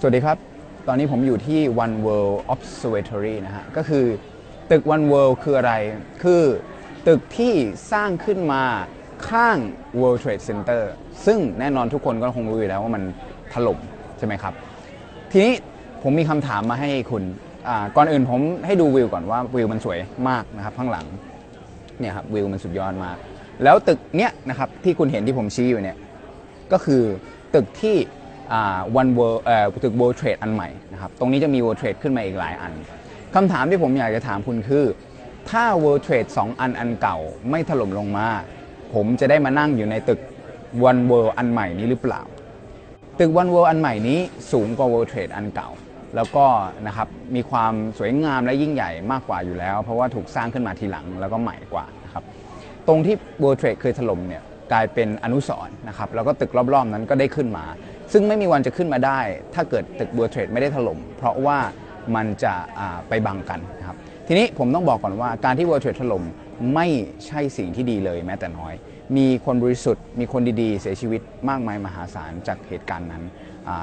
สวัสดีครับ ตอนนี้ผมอยู่ที่ One World Observatory นะฮะ ก็คือตึก One World คืออะไร คือตึกที่สร้างขึ้นมาข้าง World Trade Center ซึ่งแน่นอนทุกคนก็คงรู้อยู่แล้วว่ามันถล่มใช่ไหมครับ ทีนี้ผมมีคำถามมาให้คุณ ก่อนอื่นผมให้ดูวิวก่อนว่าวิวมันสวยมากนะครับข้างหลัง เนี่ยครับวิวมันสุดยอดมาก แล้วตึกเนี้ยนะครับที่คุณเห็นที่ผมชี้อยู่เนี่ย ก็คือตึกที่ อ่า One World เอ่อตึก World Trade อันใหม่นะครับตรงนี้จะมี World Trade ขึ้นมาอีกหลายอันคำถามที่ผมอยากจะถามคุณคือ ถ้า World Trade 2 อันอันเก่าไม่ถล่มลงมา ผมจะได้มานั่งอยู่ในตึก One World อันใหม่นี้หรือเปล่า ตึก One World อันใหม่นี้สูงกว่า World Trade อันเก่า แล้วก็นะครับมีความสวยงามและยิ่งใหญ่มากกว่าอยู่แล้ว เพราะว่าถูกสร้างขึ้นมาทีหลังแล้วก็ใหม่กว่านะครับตรงที่ World Trade เคยถล่มเนี่ยกลายเป็นอนุสรณ์นะครับแล้วก็ตึกรอบๆนั้นก็ได้ขึ้นมา ซึ่งไม่มีวันจะขึ้นมาได้ ถ้าเกิดตึก World Trade ไม่ได้ถล่ม เพราะว่ามันจะไปบังกันนะครับทีนี้ผมต้องบอกก่อนว่าการที่ World Trade ถล่มไม่ใช่สิ่งที่ดีเลยแม้แต่น้อย มีคนบริสุทธิ์ มีคนดีๆ เสียชีวิตมากมายมหาศาลจากเหตุการณ์นั้น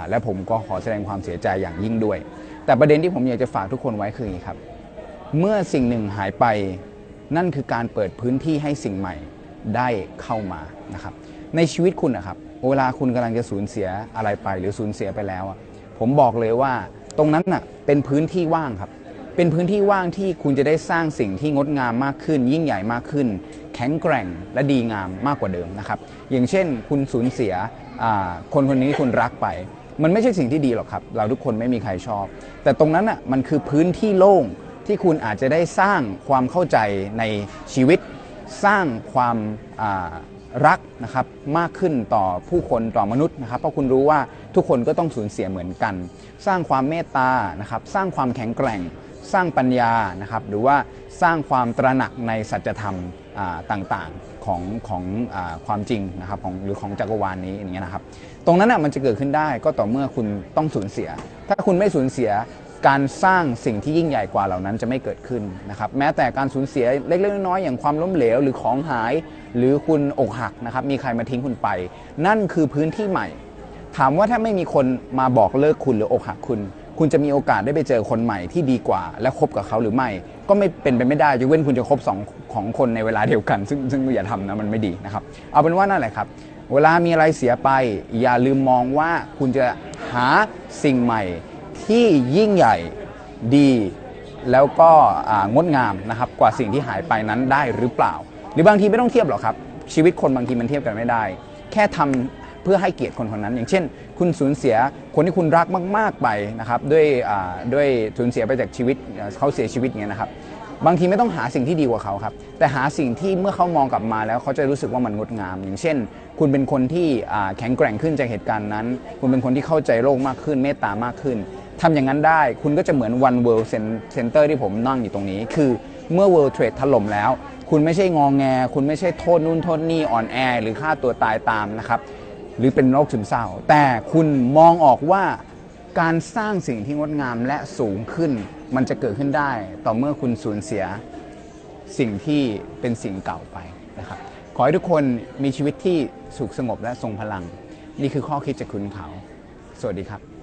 และผมก็ขอแสดงความเสียใจอย่างยิ่งด้วย แต่ประเด็นที่ผมอยากจะฝากทุกคนไว้คืออย่างนี้ครับ เมื่อสิ่งหนึ่งหายไปนั่นคือการเปิดพื้นที่ให้สิ่งใหม่ได้เข้ามานะครับในชีวิตคุณนะครับ เวลาคุณกำลังจะสูญเสียอะไรไป หรือสูญเสียไปแล้วอะผมบอกเลยว่าตรงนั้นน่ะเป็นพื้นที่ว่างครับ เป็นพื้นที่ว่างที่คุณจะได้สร้างสิ่งที่งดงามมากขึ้น ยิ่งใหญ่มากขึ้น แข็งแกร่งและดีงามมากกว่าเดิมนะครับ อย่างเช่น คุณสูญเสียคนคนนี้ที่คุณรักไป มันไม่ใช่สิ่งที่ดีหรอกครับ เราทุกคนไม่มีใครชอบ แต่ตรงนั้นอะมันคือพื้นที่โล่งที่คุณอาจจะได้สร้างความเข้าใจในชีวิต สร้างความ รักนะครับมากขึ้นต่อผู้คนต่อมนุษย์นะครับ เพราะคุณรู้ว่าทุกคนก็ต้องสูญเสียเหมือนกัน สร้างความเมตตานะครับ สร้างความแข็งแกร่ง สร้างปัญญานะครับ หรือว่าสร้างความตระหนักในสัจธรรมต่างๆของของอความจริงนะครับของหรือของจักรวาลนี้อย่างเงี้ยนะครับ ตรงนั้นน่ะมันจะเกิดขึ้นได้ก็ต่อเมื่อคุณต้องสูญเสีย ถ้าคุณไม่สูญเสีย การสร้างสิ่งที่ยิ่งใหญ่กว่าเหล่านั้นจะไม่เกิดขึ้นนะครับแม้แต่การสูญเสียเล็กๆน้อยๆอย่างความล้มเหลวหรือของหาย หรือคุณอกหักนะครับมีใครมาทิ้งคุณไป นั่นคือพื้นที่ใหม่ ถามว่าถ้าไม่มีคนมาบอกเลิกคุณหรืออกหักคุณ คุณจะมีโอกาสได้ไปเจอคนใหม่ที่ดีกว่า และคบกับเขาหรือไม่ ก็ไม่เป็นไปไม่ได้ยกเว้นคุณจะคบสองของคนในเวลาเดียวกัน ซึ่งซึ่งอย่าทำนะมันไม่ดีนะครับเอาเป็นว่านั่นแหละครับเวลามีอะไรเสียไป อย่าลืมมองว่าคุณจะหาสิ่งใหม่ ที่ยิ่งใหญ่ดีแล้วก็งดงามนะครับกว่าสิ่งที่หายไปนั้นได้หรือเปล่า หรือบางทีไม่ต้องเทียบหรอกครับ ชีวิตคนบางทีมันเทียบกันไม่ได้ แค่ทำเพื่อให้เกียรติคนคนนั้น อย่างเช่น คุณสูญเสียคนที่คุณรักมาก ๆไปนะครับด้วยด้วยสูญเสียไปจากชีวิตเขาเสียชีวิตเงี้ยนะครับ บางทีไม่ต้องหาสิ่งที่ดีกว่าเขาครับ แต่หาสิ่งที่เมื่อเขามองกลับมาแล้วเขาจะรู้สึกว่ามันงดงาม อย่างเช่น คุณเป็นคนที่แข็งแกร่งขึ้นจากเหตุการณ์นั้น คุณเป็นคนที่เข้าใจโลกมากขึ้นเมตตามากขึ้น ทำอย่างนั้นได้ คุณก็จะเหมือน One World Center ที่ผมนั่งอยู่ตรงนี้ คือเมื่อ World Trade ถล่มแล้ว คุณไม่ใช่งองแง คุณไม่ใช่โทษนู่นโทษนี่อ่อนแอ หรือฆ่าตัวตายตามนะครับ หรือเป็นโรคซึมเศร้า แต่คุณมองออกว่าการสร้างสิ่งที่งดงามและสูงขึ้น มันจะเกิดขึ้นได้ ต่อเมื่อคุณสูญเสียสิ่งที่เป็นสิ่งเก่าไปนะครับ ขอให้ทุกคนมีชีวิตที่สุขสงบและทรงพลัง นี่คือข้อคิดจากคุณเขา สวัสดีครับ